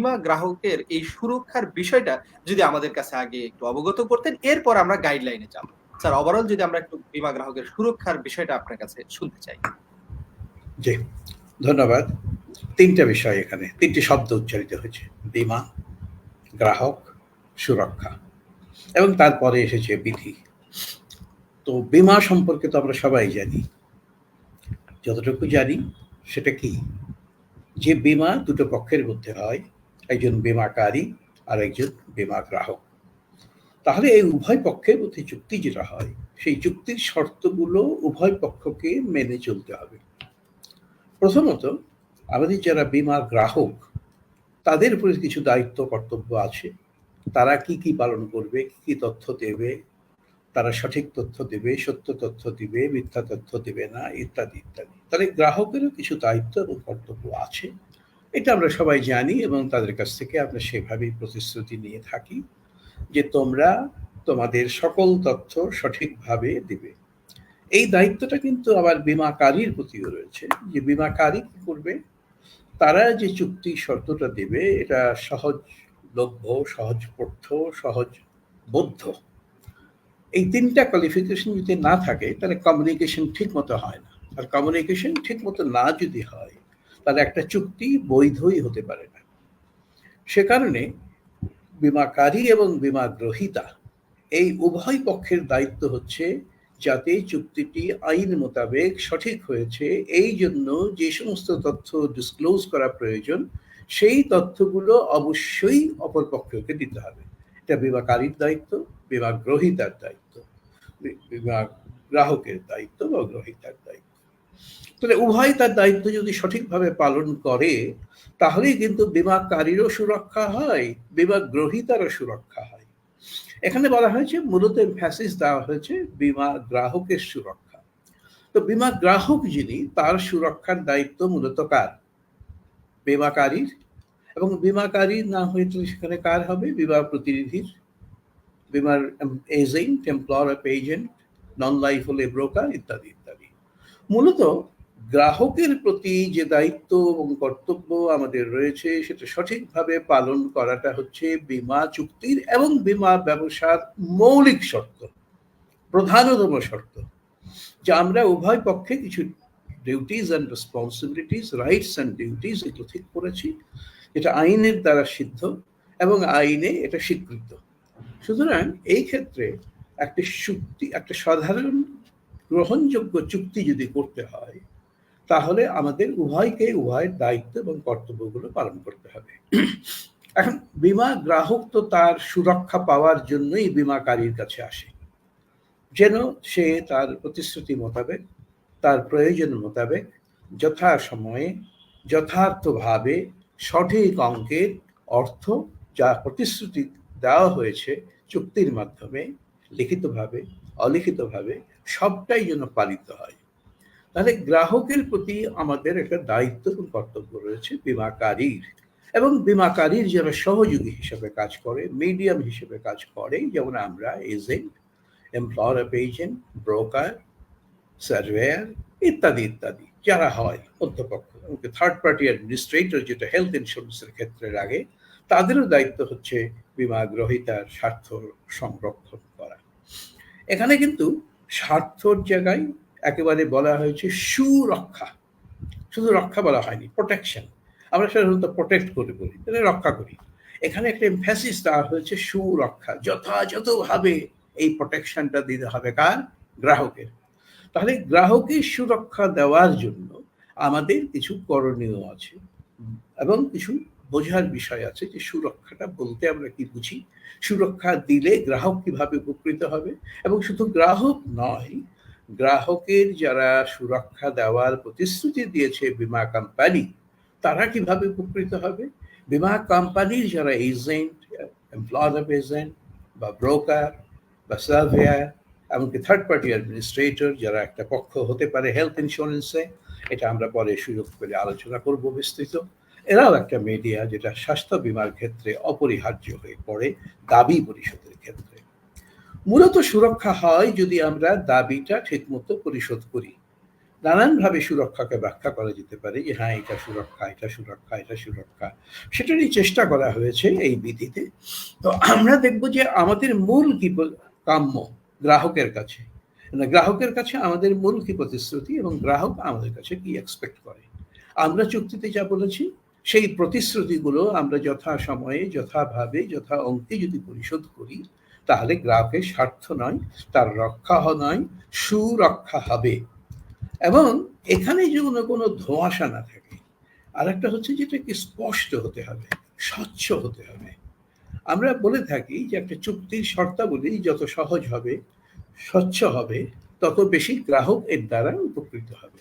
বিমা গ্রাহকের এই সুরক্ষার বিষয়টা যদি আমাদের কাছে আগে একটু অবগত করতেন, এরপর আমরা গাইডলাইনে যাব। স্যার ওভারঅল যদি আমরা একটু বিমা গ্রাহকের সুরক্ষার বিষয়টা আপনার কাছে শুনতে চাই। জি, ধন্যবাদ। তিনটা বিষয় এখানে, তিনটি শব্দ উচ্চারিত হয়েছে। বিমা গ্রাহক, সুরক্ষা। এবং তারপরে এসেছে বিধি। তো বিমা সম্পর্কে তো আমরা সবাই জানি। যতটুকু জানি, সেটা কি? যে বিমা দুটো পক্ষের মধ্যে হয়। একজন বিমাকারী আর একজন বিমা গ্রাহক। তাহলে এই উভয় পক্ষের মধ্যে চুক্তি যেটা হয়, সেই চুক্তির শর্তগুলো উভয় পক্ষকে মেনে চলতে হবে। প্রথমত, আমাদের যারা বিমা গ্রাহক, তাদের উপরে কিছু দায়িত্ব, কর্তব্য আছে। তারা কি কি পালন করবে, কি কি তথ্য দেবে, তারা সঠিক তথ্য দেবে, সত্য তথ্য দিবে, মিথ্যা তথ্য দেবে না, ইত্যাদি ইত্যাদি। তাহলে গ্রাহকেরও কিছু দায়িত্ব এবং কর্তব্য আছে। এটা আমরা সবাই জানি এবং তাদের কাছ থেকে আমরা সেভাবেই প্রতিশ্রুতি নিয়ে থাকি যে তোমরা তোমাদের সকল তথ্য সঠিকভাবে দিবে। এই দায়িত্বটা কিন্তু আবার বিমাকারীর প্রতিও রয়েছে, যে বিমাকারী কি করবে? তারা যে চুক্তি শর্তটা দেবে, এটা সহজ লভ্য, সহজ পঠ্য সহজ বোধ্য। এই তিনটা কোয়ালিফিকেশন যদি না থাকে, তাহলে কমিউনিকেশন ঠিক মতো হয় না। আর কমিউনিকেশন ঠিক মতো না যদি হয় তাহলে একটা চুক্তি বৈধই হতে পারে না। সে কারণে বিমাকারী এবং বিমা গ্রহিতা এই উভয় পক্ষের দায়িত্ব হচ্ছে যাতে চুক্তিটি আইন মোতাবেক সঠিক হয়েছে। এই জন্য যে সমস্ত তথ্য ডিসক্লোজ করা প্রয়োজন, সেই তথ্যগুলো অবশ্যই অপর পক্ষকে দিতে হবে। এটা বিমাকারীর দায়িত্ব বিমা গ্রহিতার দায়িত্ব বিমা গ্রাহকের দায়িত্ব বা গ্রহিতার দায়িত্ব। তাহলে উভয় তার দায়িত্ব যদি সঠিকভাবে পালন করে, তাহলেই কিন্তু বিমাকারীরও সুরক্ষা হয় বিমা গ্রহীতারও সুরক্ষা হয়। এখানে বলা হয়েছে, মূলত ফ্যাসিস দেওয়া হয়েছে বিমা গ্রাহকের সুরক্ষা। তো বিমা গ্রাহক যিনি, তার সুরক্ষার দায়িত্ব মূলত কার? বিমাকারীর। এবং বিমাকারী না হয়েছে সেখানে কার হবে? বিমা প্রতিনিধির। বিমার agent employer of agent non life হলে ব্রোকার ইত্যাদি ইত্যাদি। মূলত গ্রাহকের প্রতি যে দায়িত্ব এবং কর্তব্য আমাদের রয়েছে, সেটা সঠিকভাবে পালন করাটা হচ্ছে বিমা চুক্তির এবং বিমা ব্যবসার মৌলিক শর্ত, প্রধানতম শর্ত, যে আমরা উভয় পক্ষে কিছু duties and responsibilities rights and duties এগুলো ঠিক করেছি। এটা আইনের দ্বারা সিদ্ধ এবং আইনে এটা স্বীকৃত। সুতরাং এই ক্ষেত্রে একটা চুক্তি, একটা সাধারণ গ্রহণযোগ্য চুক্তি যদি করতে হয় তাহলে আমাদের উভয়কে, উভয়ের দায়িত্ব এবং কর্তব্যগুলো পালন করতে হবে। এখন, বিমা গ্রাহক তো তার সুরক্ষা পাওয়ার জন্যই বিমাকারীর কাছে আসে। যেন সে তার প্রতিশ্রুতি মোতাবেক, তার প্রয়োজন মোতাবেক যথাসময়ে, যথার্থভাবে সঠিক অঙ্কের অর্থ যা প্রতিশ্রুতি দেওয়া হয়েছে চুক্তির মাধ্যমে লিখিতভাবে, অলিখিতভাবে সবটাই যেন পালিত হয়। তাহলে গ্রাহকের প্রতি আমাদের একটা দায়িত্ব এবং কর্তব্য রয়েছে বিমাকারীর। এবং বিমাকারীর যারা সহযোগী হিসেবে কাজ করে মিডিয়াম হিসেবে কাজ করে, যেমন আমরা agent employer of agent broker surveyor ইত্যাদি ইত্যাদি, যারা হয় মধ্যপক্ষ থার্ড পার্টি অ্যাডমিনিস্ট্রেটর যেটা হেলথ ইন্স্যুরেন্সের ক্ষেত্রে লাগে, তাদেরও দায়িত্ব হচ্ছে বিমা গ্রহিতার স্বার্থ সংরক্ষণ করা। এখানে কিন্তু স্বার্থর জায়গায় একেবারে বলা হয়েছে সুরক্ষা। শুধু রক্ষা বলা হয়নি প্রোটেকশন আমরা সাধারণত প্রোটেক্ট করে বলি মানে রক্ষা করি। এখানে একটা এমফ্যাসিস দেওয়া হয়েছে সুরক্ষা, যথাযথভাবে এই প্রোটেকশনটা দিতে হবে কার? গ্রাহকের। তাহলে গ্রাহকের সুরক্ষা দেওয়ার জন্য আমাদের কিছু করণীয় আছে এবং কিছু বোঝার বিষয় আছে যে সুরক্ষাটা বলতে আমরা কি বুঝি? সুরক্ষা দিলে গ্রাহক কীভাবে উপকৃত হবে? এবং শুধু গ্রাহক নয় গ্রাহকের যারা সুরক্ষা দেওয়ার প্রতিশ্রুতি দিয়েছে বিমা কোম্পানি তারা কীভাবে উপকৃত হবে? বিমা কোম্পানির যারা এজেন্ট এমপ্লয়ার অফ এজেন্ট বা ব্রোকার বা সার্ভেয়ার এমনকি থার্ড পার্টি অ্যাডমিনিস্ট্রেটর যারা একটা পক্ষ হতে পারে হেলথ ইন্স্যুরেন্সে এটা আমরা পরে সুযোগ করে আলোচনা করব বিস্তৃত। এরাও একটা মিডিয়া যেটা স্বাস্থ্য বিমার ক্ষেত্রে অপরিহার্য হয়ে পড়ে দাবি পরিশোধের ক্ষেত্রে। মূলত সুরক্ষা হয় যদি আমরা দাবিটা ঠিকমতো পরিশোধ করি। নানানভাবে সুরক্ষাকে ব্যাখ্যা করা যেতে পারে যে হ্যাঁ এটা সুরক্ষা এটা সুরক্ষা এটা সুরক্ষা। সেটারই চেষ্টা করা হয়েছে এই বিধিতে। তো আমরা দেখব যে আমাদের মূল কি কাম্য গ্রাহকের কাছে। গ্রাহকের কাছে আমাদের মূল কি প্রতিশ্রুতি এবং গ্রাহক আমাদের কাছে কি এক্সপেক্ট করে? আমরা চুক্তিতে যা বলেছি, সেই প্রতিশ্রুতিগুলো আমরা যথা সময়ে যথাভাবে যথা অঙ্কে যদি পরিশোধ করি তাহলে গ্রাহকের স্বার্থ নয়, তার রক্ষা নয়, সুরক্ষা হবে। এবং এখানে যেন কোনো ধোঁয়াশা না থাকে আর একটা হচ্ছে যেটা কি স্পষ্ট হতে হবে, স্বচ্ছ হতে হবে। আমরা বলে থাকি যে একটা চুক্তির শর্তাবলী যত সহজ হবে, স্বচ্ছ হবে, তত বেশি গ্রাহক এর দ্বারা উপকৃত হবে।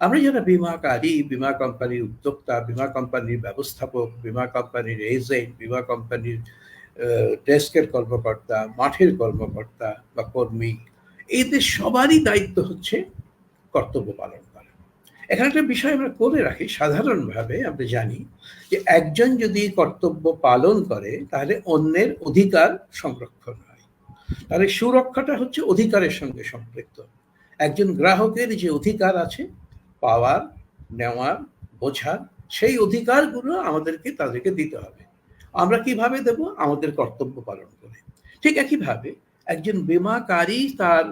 আমরা যারা বিমাকারী, বিমা কোম্পানির উদ্যোক্তা, বিমা কোম্পানির ব্যবস্থাপক, বিমা কোম্পানির এজেন্ট, বিমা কোম্পানির ডেস্কের কর্মকর্তা, মাঠের কর্মকর্তা বা কর্মী, এদের সবারই দায়িত্ব হচ্ছে কর্তব্য পালন করা। এখানে একটা বিষয় আমরা করে রাখি, সাধারণভাবে আমরা জানি যে একজন যদি কর্তব্য পালন করে, তাহলে অন্যের অধিকার সংরক্ষণ হয়। তাহলে সুরক্ষাটা হচ্ছে অধিকারের সঙ্গে সম্পৃক্ত। একজন গ্রাহকের যে অধিকার আছে, পাওয়ার, নেওয়ার, বোঝার, সেই অধিকারগুলো আমাদেরকে তাদেরকে দিতে হবে। আমরা কীভাবে দেব? আমাদের কর্তব্য পালন করে। ঠিক একইভাবে একজন বিমাকারী তার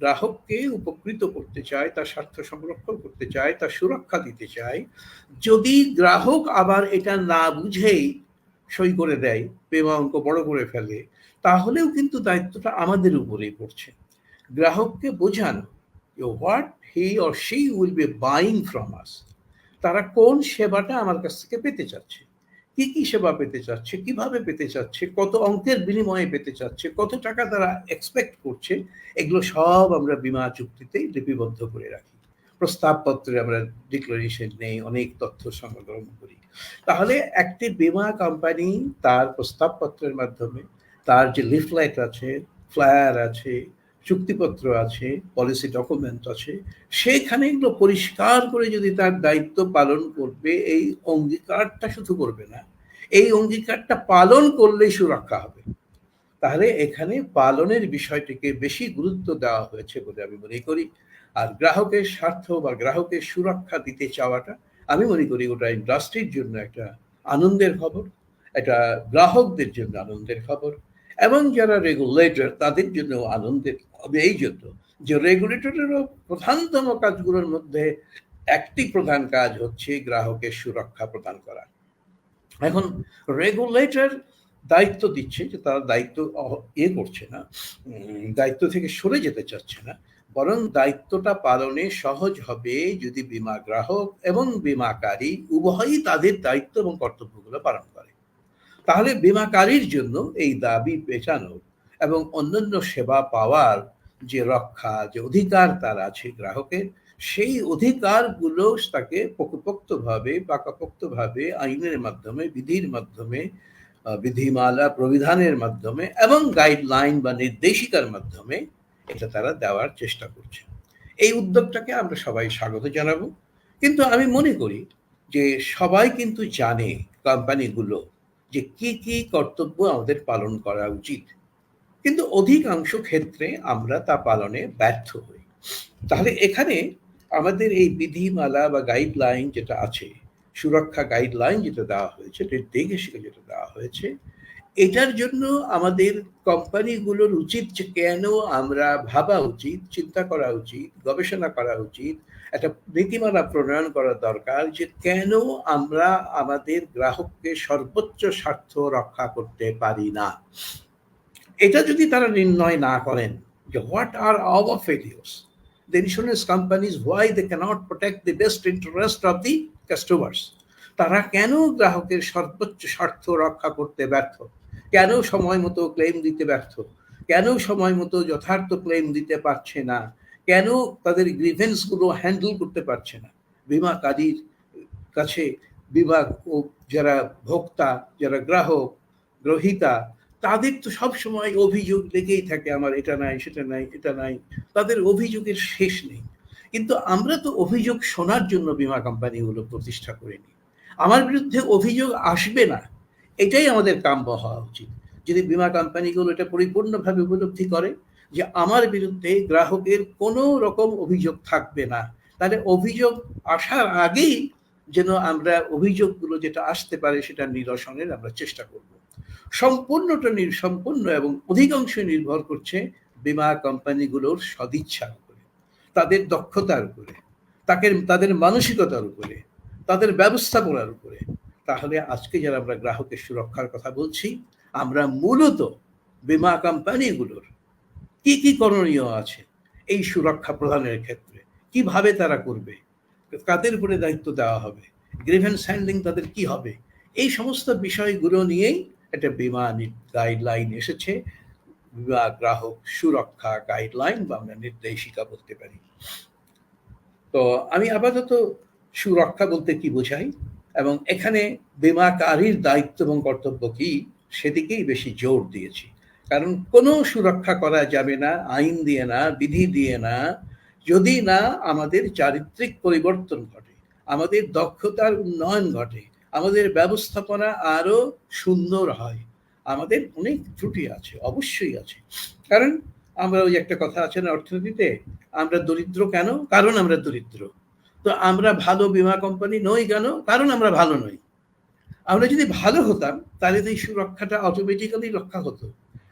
গ্রাহককে উপকৃত করতে চায়, তার স্বার্থ সংরক্ষণ করতে চায়, তার সুরক্ষা দিতে চায়। যদি গ্রাহক আবার এটা না বুঝেই সই করে দেয় পেমা অঙ্ক বড় করে ফেলে, তাহলেও কিন্তু দায়িত্বটা আমাদের উপরেই পড়ছে। গ্রাহককে বোঝানো what he or she will be buying from us তারা কোন সেবাটা আমার কাছ থেকে পেতে চাচ্ছে? কি কি সেবা পেতে চাচ্ছে, কীভাবে পেতে চাচ্ছে, কত অঙ্কের বিনিময়ে পেতে চাচ্ছে, কত টাকা তারা এক্সপেক্ট করছে, এগুলো সব আমরা বিমা চুক্তিতেই লিপিবদ্ধ করে রাখি। প্রস্তাবপত্রে আমরা ডিক্লারেশন নেই, অনেক তথ্য সংগ্রহ করি। তাহলে একটি বিমা কোম্পানি তার প্রস্তাবপত্রের মাধ্যমে, তার যে লিফলেট আছে ফ্লায়ার আছে চুক্তিপত্র আছে পলিসি ডকুমেন্ট আছে সেখানে এগুলো পরিষ্কার করে যদি তার দায়িত্ব পালন করবে, এই অঙ্গীকারটা শুধু করবে না, এই অঙ্গীকারটা পালন করলেই সুরক্ষা হবে। তাহলে এখানে পালনের বিষয়টিকে বেশি গুরুত্ব দেওয়া হয়েছে বলে আমি মনে করি। আর গ্রাহকের স্বার্থ বা গ্রাহকের সুরক্ষা দিতে চাওয়াটা, আমি মনে করি ওটা ইন্ডাস্ট্রির জন্য একটা আনন্দের খবর এটা গ্রাহকদের জন্য আনন্দের খবর, এবং যারা রেগুলেটর তাদের জন্য আনন্দের এই জন্য যে রেগুলেটরেরও প্রধানতম কাজগুলোর মধ্যে একটি প্রধান কাজ হচ্ছে গ্রাহকের সুরক্ষা প্রদান করা। এখন রেগুলেটর দায়িত্ব দিচ্ছে যে তারা দায়িত্ব ইয়ে করছে না দায়িত্ব থেকে সরে যেতে চাচ্ছে না, বরং দায়িত্বটা পালনে সহজ হবে যদি বিমা গ্রাহক এবং বিমাকারী উভয়ই তাদের দায়িত্ব এবং কর্তব্যগুলো পালন করে। তাহলে বিমাকারীর জন্য এই দাবি পেছানোর এবং অন্যান্য সেবা পাওয়ার যে রক্ষা, যে অধিকার তার আছে গ্রাহকের, সেই অধিকারগুলো তাকে পক্ষপোক্তভাবে পাকাপোক্তভাবে আইনের মাধ্যমে, বিধির মাধ্যমে বিধিমালা প্রবিধানের মাধ্যমে এবং গাইডলাইন বা নির্দেশিকার মাধ্যমে এটা তারা দেওয়ার চেষ্টা করছে। এই উদ্যোগটাকে আমরা সবাই স্বাগত জানাব। কিন্তু আমি মনে করি যে সবাই কিন্তু জানে কোম্পানিগুলো যে কি কি কর্তব্য আমাদের পালন করা উচিত। কিন্তু অধিকাংশ ক্ষেত্রে আমরা তা পালনে ব্যর্থ হই। তাহলে এখানে আমাদের এই বিধিমালা বা গাইডলাইন যেটা আছে, সুরক্ষা গাইডলাইন যেটা দেওয়া হয়েছে, নির্দেশিকা যেটা দেওয়া হয়েছে, এটার জন্য আমাদের কোম্পানিগুলোর উচিত যে কেন আমরা ভাবা উচিত, চিন্তা করা উচিত, গবেষণা করা উচিত, একটা নীতিমালা প্রণয়ন করা দরকার যে কেন আমরা আমাদের গ্রাহককে সর্বোচ্চ স্বার্থ রক্ষা করতে পারি না। এটা যদি তারা নির্ণয় না করেন যে what are our failures the insurance companies why they can't protect the best interest of the customers তারা কেন গ্রাহকের সর্বোচ্চ স্বার্থ রক্ষা করতে ব্যর্থ? কেন সময় মতো ক্লেম দিতে ব্যর্থ? কেন সময় মতো যথার্থ ক্লেম দিতে পারছে না? কেন তাদের গ্রিভেন্সগুলো হ্যান্ডেল করতে পারছে না? বিমা বিমাকারীর কাছে বিভাগ ও যারা ভোক্তা, যারা গ্রাহক, গ্রহিতা তাদের তো সব সময় অভিযোগ লেগেই থাকে আমার এটা নাই, সেটা নাই, এটা নাই। তাদের অভিযোগের শেষ নেই। কিন্তু আমরা তো অভিযোগ শোনার জন্য বিমা কোম্পানিগুলো প্রতিষ্ঠা করিনি। আমার বিরুদ্ধে অভিযোগ আসবে না। এটাই আমাদের কাম্য হওয়া উচিত। যদি বিমা কোম্পানিগুলো এটা পরিপূর্ণভাবে উপলব্ধি করে যে আমার বিরুদ্ধে গ্রাহকের কোনো রকম অভিযোগ থাকবে না, তাহলে অভিযোগ আসার আগেই যেন আমরা অভিযোগগুলো যেটা আসতে পারে সেটা নিরসনের আমরা চেষ্টা করব। সম্পূর্ণটা সম্পূর্ণ এবং অধিকাংশ নির্ভর করছে বীমা কোম্পানিগুলোর সদিচ্ছার উপরে, তাদের দক্ষতার উপরে তাদের তাদের মানসিকতার উপরে, তাদের ব্যবস্থাপনার উপরে। তাহলে আজকে যারা আমরা গ্রাহকের সুরক্ষার কথা বলছি, আমরা মূলত বীমা কোম্পানিগুলোর কি কি করণীয় আছে এই সুরক্ষা প্রদানের ক্ষেত্রে? কীভাবে তারা করবে? কাদের উপরে দায়িত্ব দেওয়া হবে? গ্রিভেন্স হ্যান্ডলিং তাদের কি হবে? এই সমস্ত বিষয়গুলো নিয়েই একটা বীমা গাইডলাইন এসেছে বীমা গ্রাহক সুরক্ষা গাইডলাইন বা আমরা নির্দেশিকা বলতে পারি। তো আমি আপাতত সুরক্ষা বলতে কি বোঝাই? এবং এখানে বীমাকারীর দায়িত্ব এবং কর্তব্য কি? সেদিকেই বেশি জোর দিয়েছি। কারণ কোনো সুরক্ষা করা যাবে না, আইন দিয়ে না, বিধি দিয়ে না। যদি না, আমাদের চারিত্রিক পরিবর্তন ঘটে, আমাদের দক্ষতার উন্নয়ন ঘটে আমাদের ব্যবস্থাপনা আরও সুন্দর হয়। আমাদের অনেক ত্রুটি আছে, অবশ্যই আছে। কারণ আমরা ওই একটা কথা আছে না অর্থনীতিতে, আমরা দরিদ্র কেন? কারণ আমরা দরিদ্র। তো আমরা ভালো বীমা কোম্পানি নই কেন? কারণ আমরা ভালো নই। আমরা যদি ভালো হতাম, তাহলে তো এই সুরক্ষাটা অটোমেটিক্যালি রক্ষা হতো।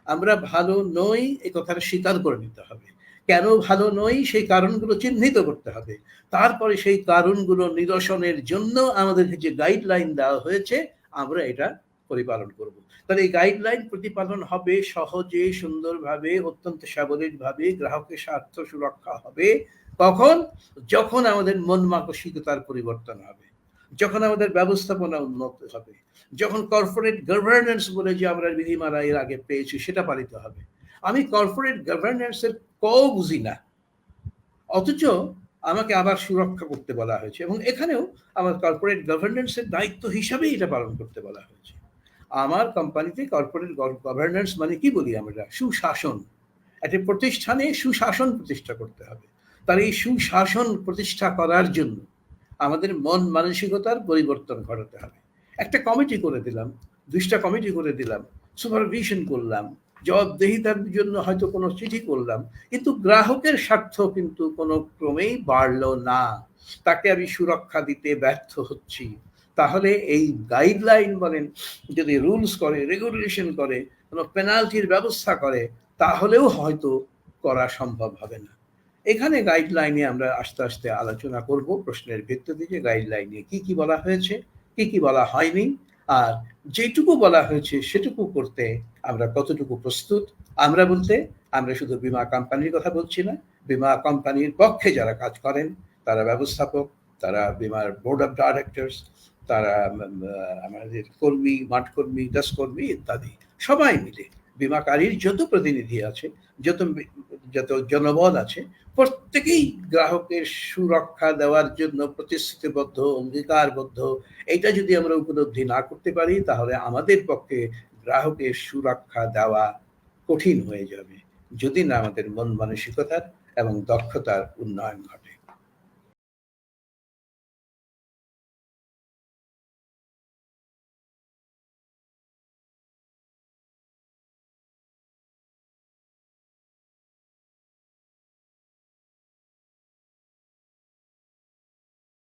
আমরা ভালো নই এই কথাটা স্বীকার করে নিতে হবে। কেন ভালো নই? সেই কারণগুলো চিহ্নিত করতে হবে। তারপরে সেই কারণগুলো নিরসনের জন্য আমাদেরকে যে গাইডলাইন দেওয়া হয়েছে, আমরা এটা পরিপালন করব। তাহলে এই গাইডলাইন প্রতিপালন হবে সহজে, সুন্দরভাবে, অত্যন্ত স্বাবলীনভাবে গ্রাহকের স্বার্থ সুরক্ষা হবে। কখন? যখন আমাদের মন মানসিকতার পরিবর্তন হবে। যখন আমাদের ব্যবস্থাপনা উন্নত হবে। যখন কর্পোরেট গভর্নেন্স বলে যে আমরা বিধিমালা এর আগে পেয়েছি, সেটা পালিত হবে। আমি কর্পোরেট গভর্নেন্সের ক বুঝি না। অথচ আমাকে আবার সুরক্ষা করতে বলা হয়েছে এবং এখানেও আমার কর্পোরেট গভর্নেন্সের দায়িত্ব হিসাবেই এটা পালন করতে বলা হয়েছে। আমার কোম্পানিতে কর্পোরেট গভর্নেন্স মানে কি বলি আমরা? সুশাসন। একটা প্রতিষ্ঠানে সুশাসন প্রতিষ্ঠা করতে হবে। তার এই সুশাসন প্রতিষ্ঠা করার জন্য আমাদের মন মানসিকতার পরিবর্তন ঘটাতে হবে। একটা কমিটি করে দিলাম, দুইটা কমিটি করে দিলাম সুপারভিশন করলাম জবাবদেহিতার জন্য হয়তো কোনো চিঠি করলাম, কিন্তু গ্রাহকের স্বার্থ কিন্তু কোনো ক্রমেই বাড়লো না। তাকে আমি সুরক্ষা দিতে ব্যর্থ হচ্ছি। তাহলে এই গাইডলাইন বলেন, যদি রুলস করে রেগুলেশন করে, কোনো পেনাল্টির ব্যবস্থা করে, তাহলেও হয়তো করা সম্ভব হবে না। এখানে গাইডলাইনে আমরা আস্তে আস্তে আলোচনা করব প্রশ্নের ভিত্তিতে যে গাইডলাইনে কি কি বলা হয়েছে, কি কি বলা হয়নি আর যেটুকু বলা হয়েছে সেটুকু করতে আমরা কতটুকু প্রস্তুত? আমরা বলতে আমরা শুধু বিমা কোম্পানির কথা বলছি না, বিমা কোম্পানির পক্ষে যারা কাজ করেন, তারা ব্যবস্থাপক, তারা বিমার বোর্ড অফ ডাইরেক্টরস তারা আমাদের কর্মী মাঠ কর্মী দাস কর্মী ইত্যাদি, সবাই মিলে বীমাকারীর যত প্রতিনিধি আছে, যত যত জনবল আছে, প্রত্যেকেই গ্রাহকের সুরক্ষা দেওয়ার জন্য প্রতিশ্রুতিবদ্ধ, অঙ্গীকারবদ্ধ। এটা যদি আমরা উপলব্ধি না করতে পারি, তাহলে আমাদের পক্ষে গ্রাহকের সুরক্ষা দেওয়া কঠিন হয়ে যাবে। যদি না আমাদের মন মানসিকতার এবং দক্ষতার উন্নয়ন ঘটে।